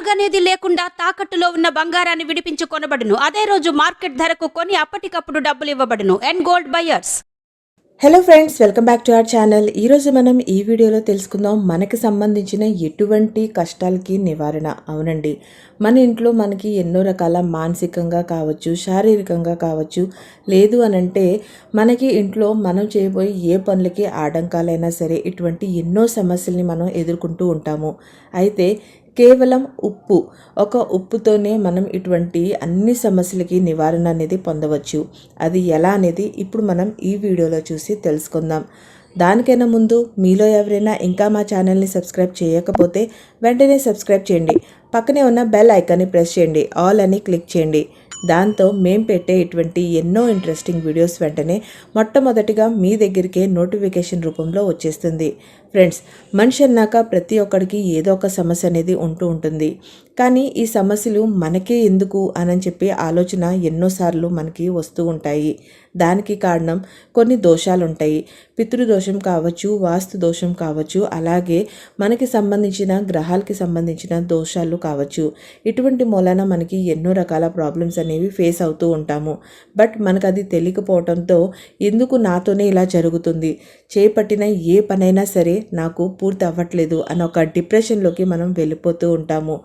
అడుగనేది లేకుండా తాకట్టులో ఉన్న బంగారాన్ని విడిపించి కొనబడును అదే రోజు మార్కెట్ ధరకు కొని అప్పటికప్పుడు డబ్బులు ఇవ్వబడును. And gold buyers hello friends welcome back to our channel ఈరోజు మనం ఈ వీడియోలో తెలుసుకుందాం మనకి సంబంధించిన ఎటువంటి కష్టాలకి నివారణ. అవునండి. మన ఇంట్లో మనకి ఎన్నో రకాల మానసికంగా కావచ్చు శారీరకంగా కావచ్చు లేదు అనంటే మనకి ఇంట్లో మనం చేయబోయే ఏ పనులకి ఆటంకాలైనా సరే ఇటువంటి ఎన్నో సమస్యల్ని మనం ఎదుర్కొంటూ ఉంటాము. అయితే కేవలం ఉప్పు. ఒక ఉప్పుతోనే మనం ఇటువంటి అన్ని సమస్యలకి నివారణ అనేది పొందవచ్చు. అది ఎలా అనేది ఇప్పుడు మనం ఈ వీడియోలో చూసి తెలుసుకుందాం. దానికైనా ముందు మీలో ఎవరైనా ఇంకా మా ఛానల్ని సబ్స్క్రైబ్ చేయకపోతే వెంటనే సబ్స్క్రైబ్ చేయండి. పక్కనే ఉన్న బెల్ ఐకాన్ని ప్రెస్ చేయండి. ఆల్ అని క్లిక్ చేయండి. దాంతో మేము పెట్టే ఇటువంటి ఎన్నో ఇంట్రెస్టింగ్ వీడియోస్ వెంటనే మొట్టమొదటిగా మీ దగ్గరికే నోటిఫికేషన్ రూపంలో వచ్చేస్తుంది. ఫ్రెండ్స్ మనిషి అన్నాక ప్రతి ఒక్కడికి ఏదో ఒక సమస్య అనేది ఉంటూ ఉంటుంది. కానీ ఈ సమస్యలు మనకే ఎందుకు అని చెప్పి ఆలోచన ఎన్నోసార్లు మనకి వస్తూ ఉంటాయి. దానికి కారణం కొన్ని దోషాలు ఉంటాయి. పితృదోషం కావచ్చు వాస్తు దోషం కావచ్చు అలాగే మనకి సంబంధించిన గ్రహాలకి సంబంధించిన దోషాలు కావచ్చు. ఇటువంటి మూలాన మనకి ఎన్నో రకాల ప్రాబ్లమ్స్ అనేవి ఫేస్ అవుతూ ఉంటాము. బట్ మనకు అది తెలియకపోవడంతో ఎందుకు నాతోనే ఇలా జరుగుతుంది? చేపట్టిన ఏ పనైనా సరే నాకు పూర్తి అవ్వట్లేదు అని ఒక డిప్రెషన్లోకి మనం వెళ్ళిపోతూ ఉంటాము.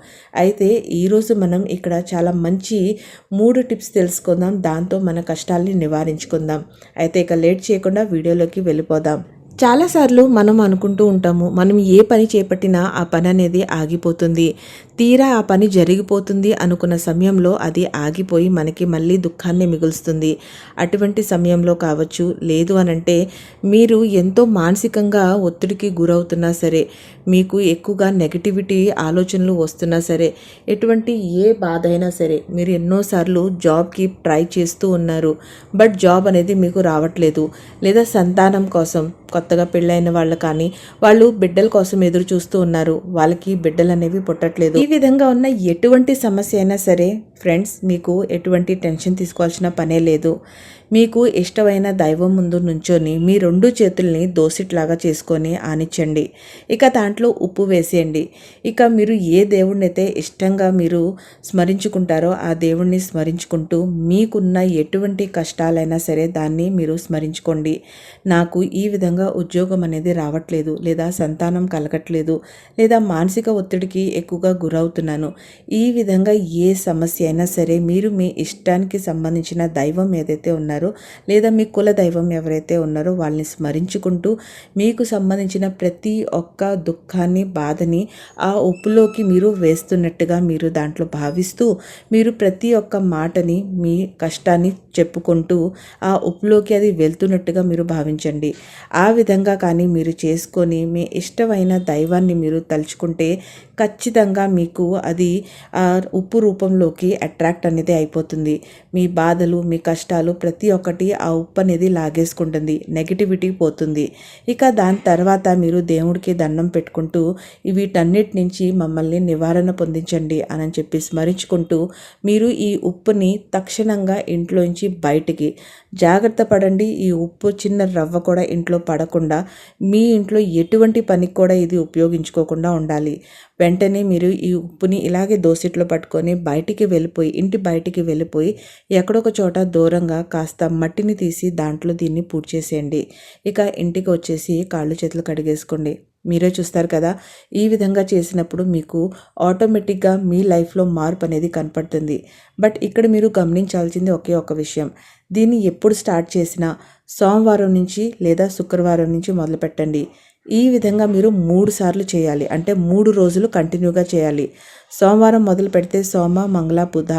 అయితే ఈరోజు మనం ఇక్కడ చాలా మంచి మూడు టిప్స్ తెలుసుకుందాం. దాంతో మన కష్టాల్ని నివారించుకుందాం. అయితే ఇక లేట్ చేయకుండా వీడియోలోకి వెళ్ళిపోదాం. చాలాసార్లు మనం అనుకుంటూ ఉంటాము మనం ఏ పని చేపట్టినా ఆ పని అనేది ఆగిపోతుంది. తీరా ఆ పని జరిగిపోతుంది అనుకున్న సమయంలో అది ఆగిపోయి మనకి మళ్ళీ దుఃఖాన్ని మిగులుస్తుంది. అటువంటి సమయంలో కావచ్చు లేదు అనంటే మీరు ఎంతో మానసికంగా ఒత్తిడికి గురవుతున్నా సరే మీకు ఎక్కువగా నెగటివిటీ ఆలోచనలు వస్తున్నా సరే ఎటువంటి ఏ బాధ అయినా సరే మీరు ఎన్నోసార్లు జాబ్కి ట్రై చేస్తూ ఉన్నారు. బట్ జాబ్ అనేది మీకు రావట్లేదు. లేదా సంతానం కోసం కొత్త కొత్తగా పెళ్ళైన వాళ్ళు కానీ వాళ్ళు బిడ్డల కోసం ఎదురు చూస్తూ ఉన్నారు. వాళ్ళకి బిడ్డలు అనేవి పుట్టట్లేదు. ఈ విధంగా ఉన్న ఎటువంటి సమస్య అయినా సరే ఫ్రెండ్స్ మీకు ఎటువంటి టెన్షన్ తీసుకోవాల్సిన పనే లేదు. మీకు ఇష్టమైన దైవం ముందు నుంచొని మీ రెండు చేతుల్ని దోసిట్లాగా చేసుకొని ఆనిచ్చండి. ఇక దాంట్లో ఉప్పు వేసేయండి. ఇక మీరు ఏ దేవుణ్ణైతే ఇష్టంగా మీరు స్మరించుకుంటారో ఆ దేవుణ్ణి స్మరించుకుంటూ మీకున్న ఎటువంటి కష్టాలైనా సరే దాన్ని మీరు స్మరించుకోండి. నాకు ఈ విధంగా ఉద్యోగం అనేది రావట్లేదు లేదా సంతానం కలగట్లేదు లేదా మానసిక ఒత్తిడికి ఎక్కువగా గురవుతున్నాను. ఈ విధంగా ఏ సమస్య అయినా సరే మీరు మీ ఇష్టానికి సంబంధించిన దైవం ఏదైతే ఉన్నారో లేదా మీ కుల దైవం ఎవరైతే ఉన్నారో వాళ్ళని స్మరించుకుంటూ మీకు సంబంధించిన ప్రతి ఒక్క దుఃఖాన్ని బాధని ఆ ఉప్పులోకి మీరు వేస్తున్నట్టుగా మీరు దాంట్లో భావిస్తూ మీరు ప్రతి ఒక్క మాటని మీ కష్టాన్ని చెప్పుకుంటూ ఆ ఉప్పులోకి అది వెళ్తున్నట్టుగా మీరు భావించండి. ఆ విధంగా కానీ మీరు చేసుకొని మీ ఇష్టమైన దైవాన్ని మీరు తలుచుకుంటే ఖచ్చితంగా మీకు అది ఆ ఉప్పు రూపంలోకి అట్రాక్ట్ అనేది అయిపోతుంది. మీ బాధలు మీ కష్టాలు ప్రతి ప్రతి ఒక్కటి ఆ ఉప్పు అనేది లాగేసుకుంటుంది నెగిటివిటీ పోతుంది. ఇక దాని తర్వాత మీరు దేవుడికి దండం పెట్టుకుంటూ వీటన్నిటి నుంచి మమ్మల్ని నివారణ పొందించండి అని చెప్పి స్మరించుకుంటూ మీరు ఈ ఉప్పుని తక్షణంగా ఇంట్లోంచి బయటికి జాగ్రత్త పడండి. ఈ ఉప్పు చిన్న రవ్వ కూడా ఇంట్లో పడకుండా మీ ఇంట్లో ఎటువంటి పనికి కూడా ఇది ఉపయోగించుకోకుండా ఉండాలి. వెంటనే మీరు ఈ ఉప్పుని ఇలాగే దోసిట్లో పట్టుకొని బయటికి వెళ్ళిపోయి ఇంటి బయటికి వెళ్ళిపోయి ఎక్కడొక చోట దూరంగా కాస్త మట్టిని తీసి దాంట్లో దీన్ని పూడ్చేసేయండి చేసేయండి. ఇక ఇంటికి వచ్చేసి కాళ్ళు చేతులు కడిగేసుకోండి. మీరే చూస్తారు కదా ఈ విధంగా చేసినప్పుడు మీకు ఆటోమేటిక్గా మీ లైఫ్లో మార్పు అనేది కనపడుతుంది. బట్ ఇక్కడ మీరు గమనించాల్సింది ఒకే ఒక విషయం. దీన్ని ఎప్పుడు స్టార్ట్ చేసినా సోమవారం నుంచి లేదా శుక్రవారం నుంచి మొదలుపెట్టండి. ఈ విధంగా మీరు మూడు సార్లు చేయాలి. అంటే మూడు రోజులు కంటిన్యూగా చేయాలి. సోమవారం మొదలు పెడితే సోమ మంగళ బుధ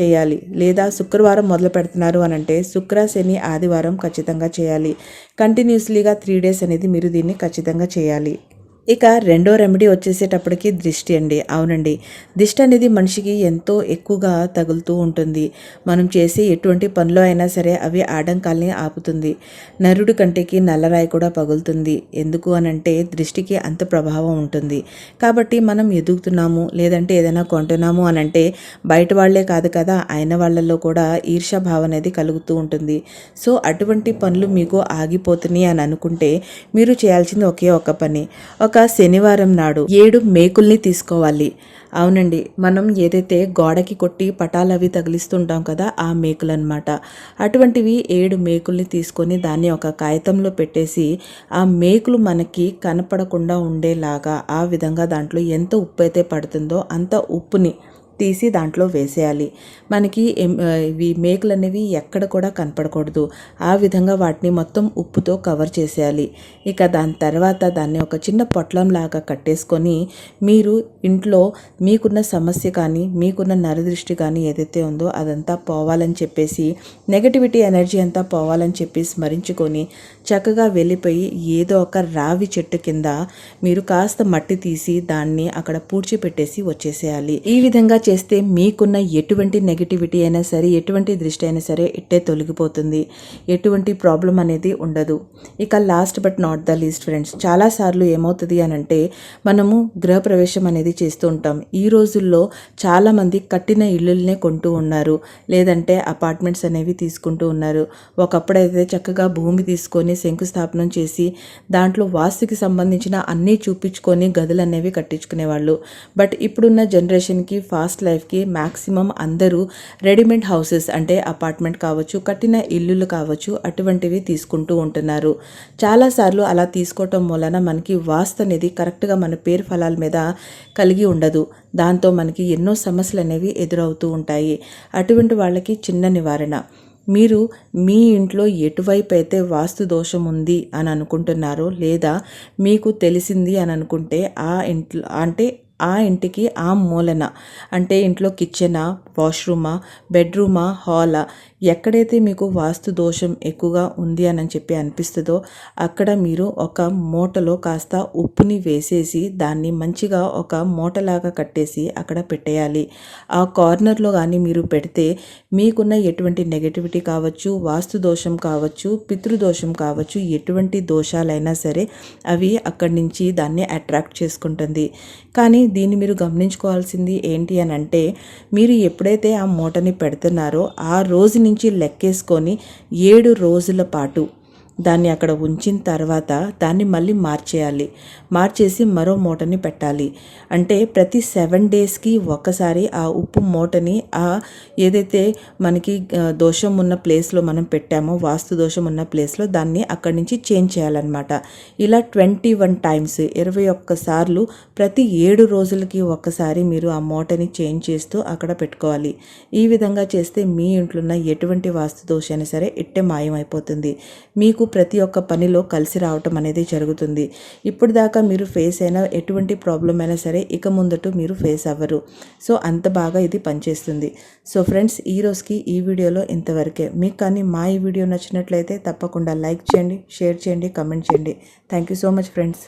చేయాలి. లేదా శుక్రవారం మొదలు పెడుతున్నారు అని అంటే శుక్ర శని ఆదివారం ఖచ్చితంగా చేయాలి. కంటిన్యూస్లీగా త్రీ డేస్ అనేది మీరు దీన్ని ఖచ్చితంగా చేయాలి. ఇక రెండో రెమెడీ వచ్చేసేటప్పటికి దృష్టి అండి. అవునండి. దిష్టి అనేది మనిషికి ఎంతో ఎక్కువగా తగులుతూ ఉంటుంది. మనం చేసే ఎటువంటి పనిలో అయినా సరే అవి ఆటంకాల్ని ఆపుతుంది. నరుడు కంటికి నల్లరాయి కూడా పగులుతుంది. ఎందుకు అనంటే దృష్టికి అంత ప్రభావం ఉంటుంది. కాబట్టి మనం ఎదుగుతున్నాము లేదంటే ఏదైనా కొంటున్నాము అనంటే బయట వాళ్ళే కాదు కదా అయిన వాళ్ళల్లో కూడా ఈర్ష భావం అనేది కలుగుతూ ఉంటుంది. సో అటువంటి పనులు మీకు ఆగిపోతున్నాయి అని అనుకుంటే మీరు చేయాల్సింది ఒకే ఒక పని. ఒక ఇక శనివారం నాడు ఏడు మేకుల్ని తీసుకోవాలి. అవునండి మనం ఏదైతే గోడకి కొట్టి పటాలు అవి తగిలిస్తుంటాం కదా ఆ మేకులు అనమాట అటువంటివి ఏడు మేకుల్ని తీసుకొని దాన్ని ఒక కాగితంలో పెట్టేసి ఆ మేకులు మనకి కనపడకుండా ఉండేలాగా ఆ విధంగా దాంట్లో ఎంత ఉప్పు అయితే పడుతుందో అంత ఉప్పుని తీసి దాంట్లో వేసేయాలి. మనకి ఇవి మేకలు అనేవి ఎక్కడ కూడా కనపడకూడదు. ఆ విధంగా వాటిని మొత్తం ఉప్పుతో కవర్ చేసేయాలి. ఇక దాని తర్వాత దాన్ని ఒక చిన్న పొట్లం లాగా కట్టేసుకొని మీరు ఇంట్లో మీకున్న సమస్య కానీ మీకున్న నరదృష్టి కానీ ఏదైతే ఉందో అదంతా పోవాలని చెప్పేసి నెగటివిటీ ఎనర్జీ అంతా పోవాలని చెప్పి స్మరించుకొని చక్కగా వెళ్ళిపోయి ఏదో ఒక రావి చెట్టు కింద మీరు కాస్త మట్టి తీసి దాన్ని అక్కడ పూడ్చిపెట్టేసి వచ్చేసేయాలి. ఈ విధంగా చేస్తే మీకున్న ఎటువంటి నెగటివిటీ అయినా సరే ఎటువంటి దృష్టి అయినా సరే ఇట్టే తొలగిపోతుంది. ఎటువంటి ప్రాబ్లం అనేది ఉండదు. ఇక last but not the least friends చాలాసార్లు ఏమవుతుంది అని అంటే మనము గృహప్రవేశం అనేది చేస్తూ ఉంటాం. ఈ రోజుల్లో చాలామంది కట్టిన ఇల్లులనే కొంటూ ఉన్నారు. లేదంటే అపార్ట్మెంట్స్ అనేవి తీసుకుంటూ ఉన్నారు. ఒకప్పుడైతే చక్కగా భూమి తీసుకొని శంకుస్థాపనం చేసి దాంట్లో వాస్తుకి సంబంధించిన అన్నీ చూపించుకొని గదులు అనేవి కట్టించుకునేవాళ్ళు. బట్ ఇప్పుడున్న జనరేషన్కి ఫాస్ట్ లైఫ్కి మ్యాక్సిమం అందరూ రెడీమేడ్ హౌసెస్ అంటే అపార్ట్మెంట్ కావచ్చు కట్టిన ఇల్లులు కావచ్చు అటువంటివి తీసుకుంటూ ఉంటున్నారు. చాలాసార్లు అలా తీసుకోవటం వలన మనకి వాస్తు అనేది కరెక్ట్గా మన పేరు ఫలాల మీద కలిగి ఉండదు. దాంతో మనకి ఎన్నో సమస్యలు అనేవి ఎదురవుతూ ఉంటాయి. అటువంటి వాళ్ళకి చిన్న నివారణ. మీరు మీ ఇంట్లో ఎటువైపు అయితే వాస్తు దోషం ఉంది అని అనుకుంటున్నారో లేదా మీకు తెలిసింది అని అనుకుంటే ఆ ఇంట్లో అంటే ఆ ఇంటికి ఆ మూలన అంటే ఇంట్లో కిచెనా వాష్రూమా బెడ్రూమా హాలా ఎక్కడైతే మీకు వాస్తు దోషం ఎక్కువగా ఉంది అని చెప్పి అనిపిస్తుందో అక్కడ మీరు ఒక మూటలో కాస్త ఉప్పుని వేసేసి దాన్ని మంచిగా ఒక మూటలాగా కట్టేసి అక్కడ పెట్టేయాలి. ఆ కార్నర్లో కానీ మీరు పెడితే మీకున్న ఎటువంటి నెగటివిటీ కావచ్చు వాస్తు దోషం కావచ్చు పితృదోషం కావచ్చు ఎటువంటి దోషాలైనా సరే అవి అక్కడి నుంచి దాన్ని అట్రాక్ట్ చేసుకుంటుంది. కానీ దీన్ని మీరు గమనించుకోవాల్సింది ఏంటి అని అంటే మీరు ఎప్పుడైతే ఆ మూటని పెడుతున్నారో ఆ రోజు నుంచి లెక్కేసుకొని ఏడు రోజుల పాటు దాన్ని అక్కడ ఉంచిన తర్వాత దాన్ని మళ్ళీ మార్చేయాలి. మార్చేసి మరో మూటని పెట్టాలి. అంటే ప్రతి సెవెన్ డేస్కి ఒకసారి ఆ ఉప్పు మూటని ఆ ఏదైతే మనకి దోషం ఉన్న ప్లేస్లో మనం పెట్టామో వాస్తు దోషం ఉన్న ప్లేస్లో దాన్ని అక్కడి నుంచి చేంజ్ చేయాలన్నమాట. ఇలా ట్వంటీ వన్ టైమ్స్ ఇరవై ఒక్కసార్లు ప్రతి ఏడు రోజులకి ఒక్కసారి మీరు ఆ మూటని చేంజ్ చేస్తూ అక్కడ పెట్టుకోవాలి. ఈ విధంగా చేస్తే మీ ఇంట్లో ఉన్న ఎటువంటి వాస్తు దోషమైనా సరే ఇట్టే మాయమైపోతుంది. మీకు ప్రతి ఒక్క పనిలో కలిసి రావటం అనేది జరుగుతుంది. ఇప్పుడు దాకా మీరు ఫేస్ అయిన ఎటువంటి ప్రాబ్లం అయినా సరే ఇక ముందట మీరు ఫేస్ అవ్వరు. సో అంత బాగా ఇది పనిచేస్తుంది. సో ఫ్రెండ్స్ ఈ రోజుకి ఈ వీడియోలో ఇంతవరకే. మీకు కానీ మా ఈ వీడియో నచ్చినట్లయితే తప్పకుండా లైక్ చేయండి షేర్ చేయండి కమెంట్ చేయండి. Thank you so much friends.